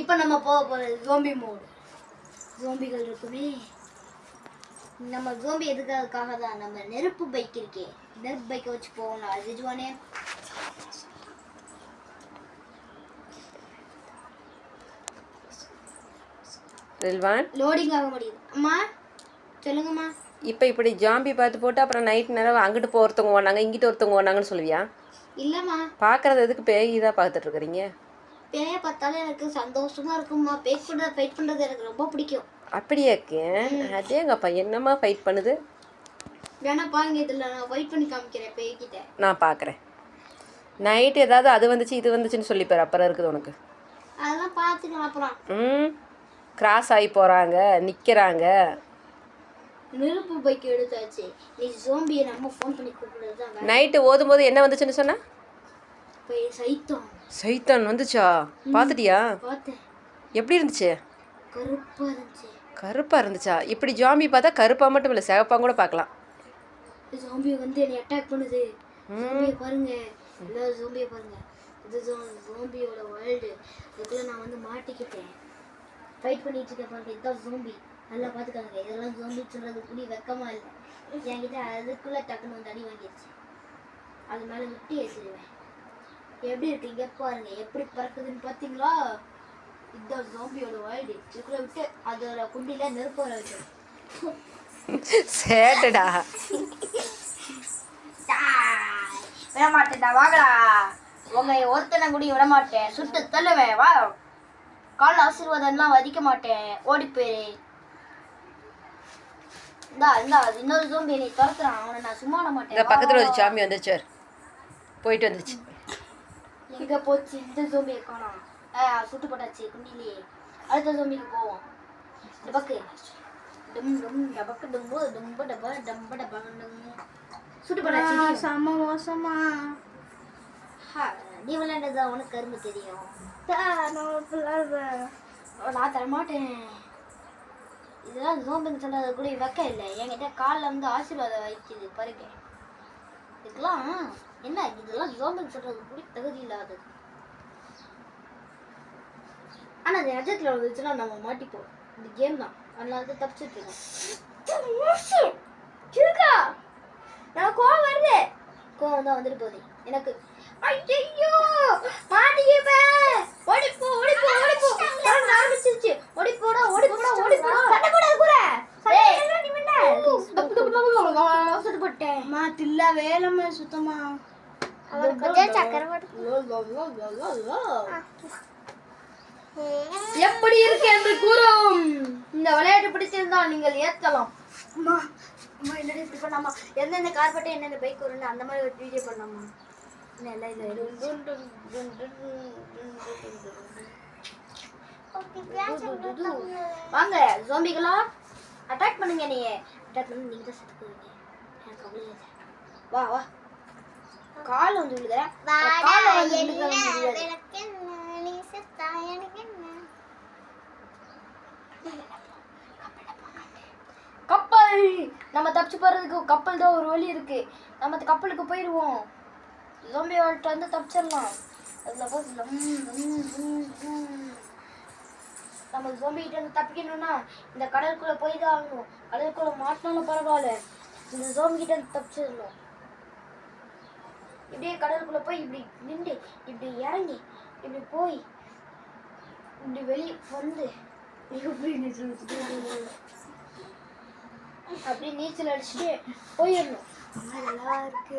இப்போ நம்ம போக போகிறது ஜோம்பி மோடு ஜோம்பிகள் இருக்குமே. நம்ம ஜோம்பி எதுக்காக தான்? நம்ம நெருப்பு பைக் இருக்கே. நெருப்பு பைக்கை வச்சு போகணும். அது ரில்வான் லோடிங் ஆக முடியுது. அம்மா சொல்லுங்கம்மா. இப்போ இப்படி ஜாம்பி பார்த்து போட்டு அப்புறம் நைட் நேரம் அங்கிட்டு போ ஒருத்தவங்க ஓனாங்க இங்கிட்டு ஒருத்தவங்க ஓனாங்கன்னு சொல்லுவியா? இல்லைம்மா. பார்க்கறது எதுக்கு பேய் இதாக பார்த்துட்டு இருக்கிறீங்க? பேயை பார்த்தாலும் எனக்கு சந்தோஷமா இருக்கும்மா. பேக் பண்ணுறது ஃபைட் பண்ணுறது எனக்கு ரொம்ப பிடிக்கும். அப்படியாக்கு அதேங்கப்பா என்னம்மா ஃபைட் பண்ணுது? வேணாப்பா இங்கே இதில் நான் ஃபைட் பண்ணி காமிக்கிறேன் பேய்கிட்ட. நான் பார்க்குறேன் நைட் ஏதாவது அது வந்துச்சு இது வந்துச்சுன்னு சொல்லிப்பார் அப்புறம் இருக்குது உனக்கு. அதெல்லாம் பார்த்துக்கலாம் அப்புறம். ம். கிராஸ் ஆகி போகிறாங்க நிற்கிறாங்க நெருப்பு பைக் எடுத்தாச்சு. நீ ஜோம்பியை நம்ம ஃபோன் பண்ணி கூப்பிடுறது தான். நைட்டு ஓதும்போது என்ன வந்துச்சுன்னு சொன்னா? போய் சைத்தம். சைத்தான் வந்துச்சா? பார்த்துட்டியா எப்படி இருந்துச்சு? கருப்பா இருந்துச்சு. கருப்பாக இருந்துச்சா? இப்படி ஜாம்பி பார்த்தா கருப்பாக மட்டும் இல்லை சிவப்பாக கூட பார்க்கலாம். ஜோம்பியை வந்து என்னை அட்டாக் பண்ணுது. ஜோம்பியை பாருங்க. எல்லா ஜோம்பியை பாருங்க. இது ஜோம்பியோட வேர்ல்டு அதுக்குள்ள நான் வந்து மாட்டிக்கிட்டேன். ஃபைட் பண்ணிட்டு இருக்கேன் பாருங்க. இதுதான் ஜோம்பி நல்லா பார்த்துக்காங்க இதெல்லாம் ஜோம்பி சொல்றது புடி வெக்கமா இல்லை. என்கிட்ட அதுக்குள்ள டக்குன்னு வந்து அடி வாங்கிடுச்சு அது மேலே விட்டு ஏற்றிடுவேன் எப்படி இருக்கு இங்க பாருங்க எப்படி பறக்குதுன்னு பார்த்தீங்களா இதுதான் ஜோம்பியோட வேர்ல்டு இதுக்குள்ள விட்டு அதோட குண்டில நெருப்பு வர வைக்கிறேன் சேட்டடா. விட மாட்டேன்டா வாங்கடா. உங்க ஒருத்தனை கூட விட மாட்டேன் சுட்டு தள்ளுவேன் வா. கால் ஆசீர்வாதம்லாம் வதிக்க மாட்டேன். ஓடி போயிரு. இந்தா இந்தா இன்னொரு ஜோம்பி என்னை துரத்துறான். அவனை நான் சும்மா மாட்டேன். பக்கத்தில் ஒரு ஜாம்பி வந்துச்சு. போயிட்டு வந்துச்சு. எங்க போச்சு இந்த ஜோம்பியை காணோம். ஆ சுட்டு போட்டாச்சு குண்டிலேயே அடுத்த ஜோம்பிக்கு போவோம். இந்த பக்கு டும் டும் டபக்கு டும்பு டும்பு டப டம்ப டப டும். சுட்டு போட்டாச்சு செம்ம மோசமா. நீ விளையாண்டதா? உனக்கு கரும்பு தெரியும். நான் தரமாட்டேன் இதெல்லாம் ஜோம்பின்னு சொன்னது கூட வைக்க இல்லை. என்கிட்ட காலில் வந்து ஆசீர்வாதம் வைக்குது பாருங்க. இதுக்கெல்லாம் என்ன இதெல்லாம் ஜோம்பின்னு சொல்றது கூட தகுதி இல்லாதது ஆனால் அது நிஜத்தில் வந்துச்சுன்னா நம்ம மாட்டிப்போம் இந்த கேம் தான் அதனால தான் தப்பிச்சிட்டு இருக்கோம் இருக்கா நான் கோவம் வருது கோவம் தான் வந்துட்டு போகுது எனக்கு ஐயோ மாட்டிக்கிப்பேன் ஓடி போ ஓடி போ ஓடி போ நான் ஆரம்பிச்சிருச்சு ஓடி போடா ஓடி போடா ஓடி போடா சண்டை கூட மா தில்லா வேலைமே சுத்தமா எப்படி இருக்கு என்று கூறும். இந்த விளையாட்டு பிடிச்சிருந்தால் நீங்கள் ஏற்கலாம் அம்மா அம்மா என்னடி இப்படி பண்ணாமா எந்தெந்த கார்பெட்டு எந்தெந்த பைக் வரும்னு அந்த மாதிரி ஒரு வீடியோ பண்ணாமா இல்லை இல்லை வாங்க ஜோம்பிகளா அட்டாக் பண்ணுங்க நீங்க அட்டாக் பண்ணி நீங்க தான் செத்து போவீங்க. எனக்கு கவலை இல்லை. வா வா. கால் வந்து விழுகிற கால வந்து விழுகிற கப்பல்! நம்ம தப்பிச்சு போறதுக்கு கப்பல் தான் ஒரு வழி இருக்கு. நம்ம கப்பலுக்கு போயிடுவோம் ஜோம்பி வாழ்ட்டு வந்து தப்பிச்சிடலாம். நம்ம ஜோம்பி கிட்ட இருந்து தப்பிக்கணும்னா இந்த கடலுக்குள்ள போய் தான் ஆகணும். கடலுக்குள்ள மாட்டினாலும் பரவாயில்ல. இந்த ஜோம்பி கிட்ட இருந்து தப்பிச்சிடணும். இப்படியே கடலுக்குள்ளே போய் இப்படி நின்று இப்படி இறங்கி இப்படி போய் இப்படி வெளியே வந்து. இப்படி நீச்சல் அடிச்சுட்டு அப்படி நீச்சல் அடிச்சுட்டு போயிடணும். நல்லா இருக்கு.